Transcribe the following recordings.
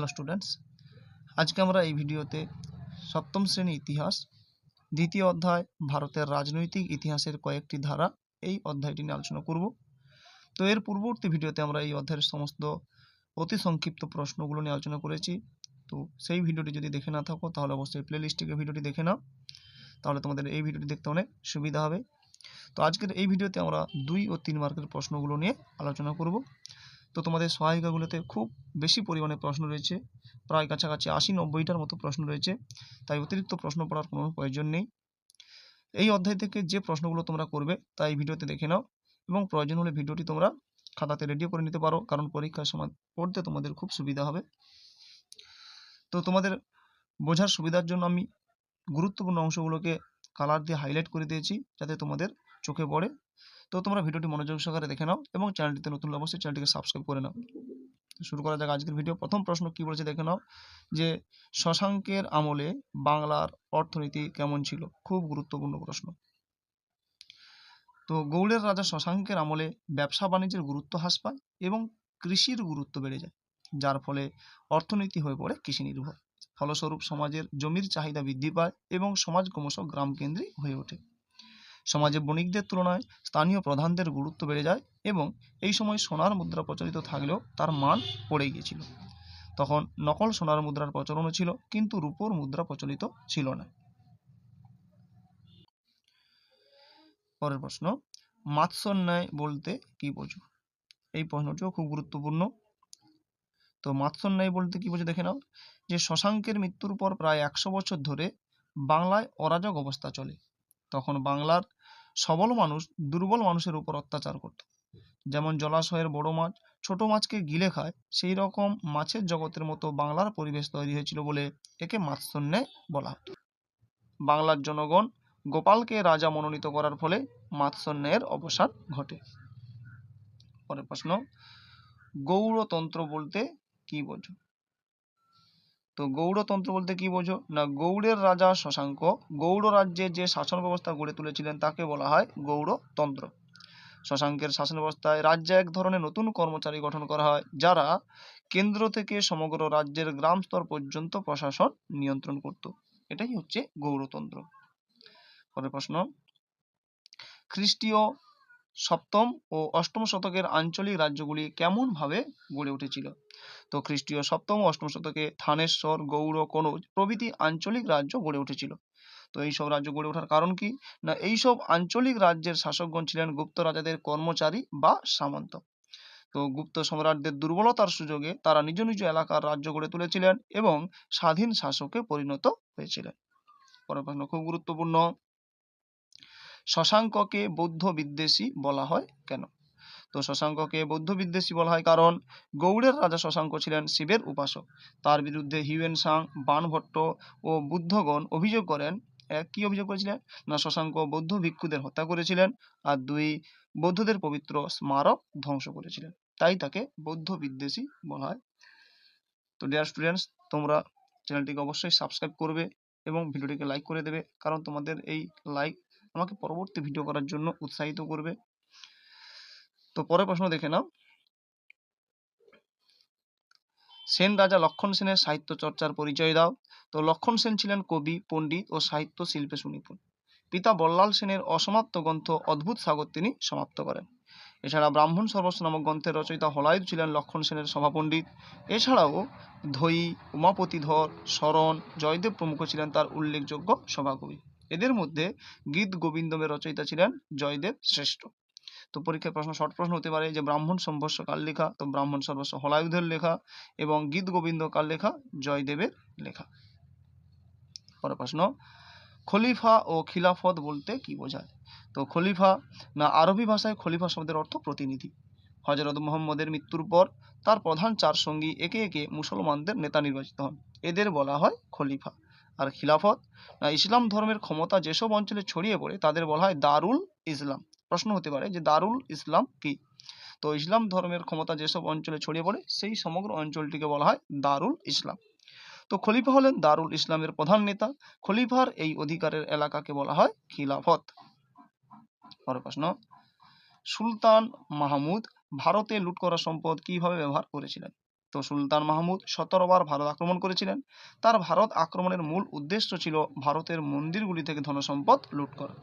Hello students আজকে আমরা এই ভিডিওতে সপ্তম শ্রেণি ইতিহাস, দ্বিতীয় অধ্যায়, ভারতের রাজনৈতিক ইতিহাসের কয়েকটি ধারা এই অধ্যায়টি নিয়ে আলোচনা করব। তো এর পূর্ববর্তী ভিডিওতে আমরা এই অধ্যায়ের সমস্ত অতি সংক্ষিপ্ত প্রশ্নগুলো নিয়ে আলোচনা করেছি। তো সেই ভিডিওটি যদি দেখে না থাকো, তাহলে অবশ্যই প্লে লিস্টে ভিডিওটি দেখে নাও। তাহলে তোমাদের এই ভিডিওটি দেখতে অনেক সুবিধা হবে। তো আজকের এই ভিডিওতে আমরা দুই ও তিন মার্কের প্রশ্নগুলো নিয়ে আলোচনা করব। তো তোমাদের সহায়িকাগুলোতে খুব বেশি পরিমাণে প্রশ্ন রয়েছে। প্রায় কাছাকাছি আশি, নব্বইটার মতো প্রশ্ন রয়েছে। তাই অতিরিক্ত প্রশ্ন পড়ার কোনো প্রয়োজন নেই। এই অধ্যায় থেকে যে প্রশ্নগুলো তোমরা করবে, তা এই ভিডিওতে দেখে নাও এবং প্রয়োজন হলে ভিডিওটি তোমরা খাতাতে রেডিও করে নিতে পারো, কারণ পরীক্ষার সময় পড়তে তোমাদের খুব সুবিধা হবে। তো তোমাদের বোঝার সুবিধার জন্য আমি গুরুত্বপূর্ণ অংশগুলোকে কালার দিয়ে হাইলাইট করে দিয়েছি, যাতে তোমাদের চোখে পড়ে। তো তোমরা ভিডিওটি মনোযোগ সহকারে দেখে নাও এবং চ্যানেলটিতে নতুন অবশ্যই চ্যানেলটিকে সাবস্ক্রাইব করে নাও। শুরু করা যাক আজকের ভিডিও। প্রথম প্রশ্ন কি বলেছে দেখে নাও যে, শশাঙ্কের আমলে বাংলার অর্থনীতি কেমন ছিল? খুব গুরুত্বপূর্ণ প্রশ্ন। তো গৌড়ের রাজা শশাঙ্কের আমলে ব্যবসা বাণিজ্যের গুরুত্ব হ্রাস পায় এবং কৃষির গুরুত্ব বেড়ে যায়, যার ফলে অর্থনীতি হয়ে পড়ে কৃষি নির্ভর। ফলস্বরূপ সমাজের জমির চাহিদা বৃদ্ধি পায় এবং সমাজ ক্রমশ গ্রামকেন্দ্রিক হয়ে ওঠে। সমাজে বণিকদের তুলনায় স্থানীয় প্রধানদের গুরুত্ব বেড়ে যায় এবং এই সময় সোনার মুদ্রা প্রচলিত থাকলেও তার মান পড়ে গিয়েছিল। তখন নকল সোনার মুদ্রার প্রচলনও ছিল, কিন্তু রূপোর মুদ্রা প্রচলিত ছিল না। পরের প্রশ্ন মাৎস্যন্যায় বলতে কি বোঝো? এই প্রশ্নটিও খুব গুরুত্বপূর্ণ। তো মাৎস্যন্যায় বলতে কি বোঝো দেখে নাও। যে শশাঙ্কের মৃত্যুর পর প্রায় একশো বছর ধরে বাংলায় অরাজক অবস্থা চলে। তখন বাংলার সবল মানুষ, দুর্বল মানুষের উপর অত্যাচার করত। যেমন জলাশয়ের বড় মাছ, ছোট মাছকে গিলে খায়, সেই রকম মাছের জগতের মতো বাংলার পরিবেশ তৈরি হয়েছিল বলে একে মাৎস্যন্যায় বলা হতো। বাংলার জনগণ গোপালকে রাজা মনোনীত করার ফলে মাৎস্যন্যায়ের অবসান ঘটে। পরের প্রশ্ন, গৌড়তন্ত্র বলতে কি বোঝো? তো গৌড়তন্ত্র বলতে কি বোঝো? না, গৌড়ের রাজা শশাঙ্ক গৌড় রাজ্যে যে শাসন ব্যবস্থা গড়ে তুলেছিলেন তাকে বলা হয় গৌড়তন্ত্র। শশাঙ্কের শাসন ব্যবস্থায় রাজ্যে এক ধরনের নতুন কর্মচারী গঠন করা হয়, যারা কেন্দ্র থেকে সমগ্র রাজ্যের গ্রাম স্তর পর্যন্ত প্রশাসন নিয়ন্ত্রণ করত। এটাই হচ্ছে গৌড়তন্ত্র। পরের প্রশ্ন, খ্রিস্টীয় সপ্তম ও অষ্টম শতকের আঞ্চলিক রাজ্যগুলি কেমনভাবে গড়ে উঠেছিল? তো খ্রিস্টীয় সপ্তম ও অষ্টম শতকে থানেশ্বর, গৌড়, কনৌজ প্রভৃতি আঞ্চলিক রাজ্য গড়ে উঠেছিল। তো এইসব রাজ্য গড়ে ওঠার কারণ কি? না, এইসব আঞ্চলিক রাজ্যের শাসকগণ ছিলেন গুপ্ত রাজাদের কর্মচারী বা সামন্ত। তো গুপ্ত সম্রাটদের দুর্বলতার সুযোগে তারা নিজ নিজ এলাকার রাজ্য গড়ে তুলেছিলেন এবং স্বাধীন শাসকে পরিণত হয়েছিলেন। পরের প্রশ্ন, খুব গুরুত্বপূর্ণ শশাঙ্ককে বৌদ্ধ বিদ্বেষী বলা হয় কেন? তো শশাঙ্ককে বৌদ্ধ বিদ্বেষী বলা হয় কারণ গৌড়ের রাজা শশাঙ্ক ছিলেন শিবের উপাসক। তার বিরুদ্ধে হিউয়েন সাং বানভট্ট ও বুদ্ধগণ অভিযোগ করেন। এক, কি অভিযোগ করেছিলেন? না, শশাঙ্ক বৌদ্ধ ভিক্ষুদের হত্যা করেছিলেন আর দুই, বৌদ্ধদের পবিত্র স্মারক ধ্বংস করেছিলেন। তাই তাকে বৌদ্ধ বিদ্বেষী বলা হয়। তো ডিয়ার স্টুডেন্টস তোমরা চ্যানেলটিকে অবশ্যই সাবস্ক্রাইব করবে এবং ভিডিওটিকে লাইক করে দেবে। কারণ তোমাদের এই লাইক আমাকে পরবর্তী ভিডিও করার জন্য উৎসাহিত করবে। তো পরের প্রশ্ন দেখে নাও। সেন রাজা লক্ষণ সেনের সাহিত্য চর্চার পরিচয় দাও। তো লক্ষণ সেন ছিলেন কবি, পণ্ডিত ও সাহিত্য শিল্পে সুনিপুণ। পিতা বল্লাল সেনের অসমাপ্ত গ্রন্থ অদ্ভুত সাগর তিনি সমাপ্ত করেন। এছাড়া ব্রাহ্মণ সর্বস্ব নামক গ্রন্থের রচয়িতা হলায়ুদ ছিলেন লক্ষণ সেনের সভাপণ্ডিত। এছাড়াও ধৈ উমাপতিধর শরণ, জয়দেব প্রমুখ ছিলেন তার উল্লেখযোগ্য সভাকবি। এদের মধ্যে গীত গোবিন্দমের রচয়িতা ছিলেন জয়দেব শ্রেষ্ঠ। তো পরীক্ষায় প্রশ্ন, শর্ট প্রশ্ন হতে পারে যে ব্রাহ্মণ সর্বস্ব কার লেখা? তো ব্রাহ্মণ সর্বস্ব হলায়ুধের লেখা এবং গীত গোবিন্দ কার লেখা? জয়দেবের লেখা। পরের প্রশ্ন, খলিফা ও খিলাফত বলতে কি বোঝায়? তো খলিফা না আরবি ভাষায় খলিফা শব্দের অর্থ প্রতিনিধি। হজরত মোহাম্মদের মৃত্যুর পর তার প্রধান চার সঙ্গী একে একে মুসলমানদের নেতা নির্বাচিত হন। এদের বলা হয় খলিফা। আর খিলাফত? না, ইসলাম ধর্মের ক্ষমতা যেসব অঞ্চলে ছড়িয়ে পড়ে, তাদের বলা হয় দারুল ইসলাম। প্রশ্ন হতে পারে যে দারুল ইসলাম কি? তো ইসলাম ধর্মের ক্ষমতা যেসব অঞ্চলে ছড়িয়ে পড়ে, সেই সমগ্র অঞ্চলটিকে বলা হয় দারুল ইসলাম। তো খলিফা হলেন দারুল ইসলামের প্রধান নেতা। খলিফার এই অধিকারের এলাকাকে বলা হয় খিলাফত। প্রশ্ন, সুলতান মাহমুদ ভারতে লুট করা সম্পদ কীভাবে ব্যবহার করেছিলেন? তো সুলতান মাহমুদ সতেরোবার ভারত আক্রমণ করেছিলেন। তার ভারত আক্রমণের মূল উদ্দেশ্য ছিল ভারতের মন্দিরগুলি থেকে ধনসম্পদ লুট করা।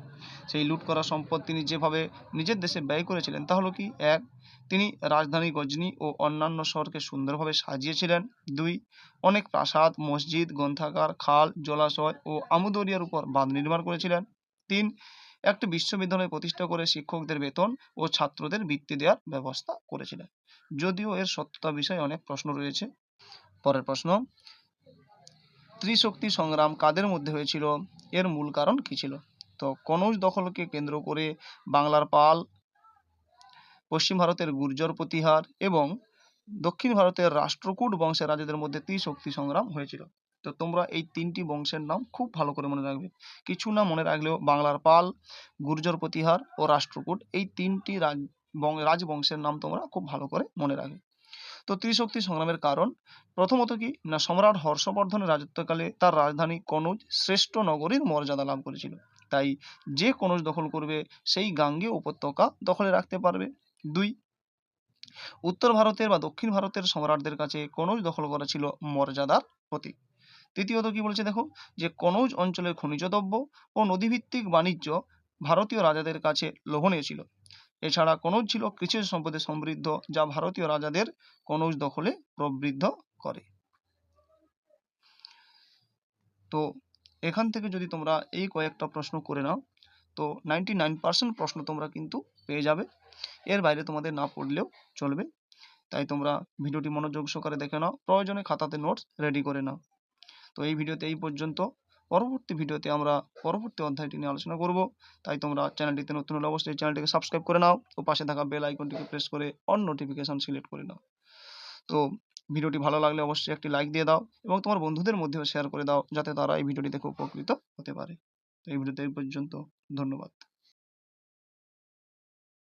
সেই লুট করা সম্পদ তিনি যেভাবে নিজের দেশে ব্যয় করেছিলেন তা হলো কি? এক, তিনি রাজধানী গজনি ও অন্যান্য শহরকে সুন্দরভাবে সাজিয়েছিলেন। দুই, অনেক প্রাসাদ, মসজিদ, গ্রন্থাগার, খাল, জলাশয় ও আমুদরিয়ার উপর বাঁধ নির্মাণ করেছিলেন। তিন একটি বিশ্ববিদ্যালয় প্রতিষ্ঠা করে শিক্ষকদের বেতন ও ছাত্রদের বৃত্তি দেওয়ার ব্যবস্থা করেছিলেন। যদিও এর সত্যতা বিষয়ে অনেক প্রশ্ন রয়েছে। পরের প্রশ্ন, ত্রিশক্তি সংগ্রাম কাদের মধ্যে হয়েছিল? এর মূল কারণ কি ছিল? তো কনৌজ দখলকে কেন্দ্র করে বাংলার পাল, পশ্চিম ভারতের গুর্জর প্রতিহার এবং দক্ষিণ ভারতের রাষ্ট্রকূট বংশের রাজাদের মধ্যে ত্রিশক্তি সংগ্রাম হয়েছিল। তো তোমরা এই তিনটি বংশের নাম খুব ভালো করে মনে রাখবে। কিছু না মনে রাখলেও বাংলার পাল, গুর্জর প্রতিহার ও রাষ্ট্রকূট এই তিনটি রাজ রাজবংশের নাম তোমরা খুব ভালো করে মনে রাখবে। তো ত্রিশক্তি সংগ্রামের কারণ, প্রথমত কি না সম্রাট হর্ষবর্ধনের রাজত্বকালে তার রাজধানী কনৌজ শ্রেষ্ঠ নগরীর মর্যাদা লাভ করেছিল। তাই যে কনৌজ দখল করবে, সেই গাঙ্গেয় উপত্যকা দখলে রাখতে পারবে। দুই, উত্তর ভারতের বা দক্ষিণ ভারতের সম্রাটদের কাছে কনৌজ দখল করা ছিল মর্যাদার প্রতীক। তৃতীয়ত কি বলছে দেখো? যে কনৌজ অঞ্চলের খনিজ দ্রব্য ও নদীভিত্তিক বাণিজ্য ভারতীয় রাজাদের কাছে লোভনীয় ছিল। এছাড়া কনৌজ ছিল কৃষি সম্পদে সমৃদ্ধ, যা ভারতীয় রাজাদের কনৌজ দখলে প্রবৃদ্ধ করে। তো এখান থেকে যদি তোমরা এই কয়েকটা প্রশ্ন করে নাও, তো নাইনটি নাইন পার্সেন্ট প্রশ্ন তোমরা কিন্তু পেয়ে যাবে। এর বাইরে তোমাদের না পড়লেও চলবে। তাই তোমরা ভিডিওটি মনোযোগ সহকারে দেখে নাও, প্রয়োজনে খাতাতে নোটস রেডি করে নাও। তো এই ভিডিওতে এই পর্যন্ত। পরবর্তী ভিডিওতে আমরা পরবর্তী অধ্যায়টি নিয়ে আলোচনা করব। তাই তোমরা চ্যানেলটিতে নতুন হলে অবশ্যই চ্যানেলটিকে সাবস্ক্রাইব করে নাও ও পাশে থাকা বেল আইকনটিকে প্রেস করে অন নোটিফিকেশন সিলেক্ট করে নাও। তো ভিডিওটি ভালো লাগলে অবশ্যই একটি লাইক দিয়ে দাও এবং তোমার বন্ধুদের মধ্যেও শেয়ার করে দাও যাতে তারা এই ভিডিওটি দেখে উপকৃত হতে পারে। তো এই ভিডিওতে এই পর্যন্ত। ধন্যবাদ।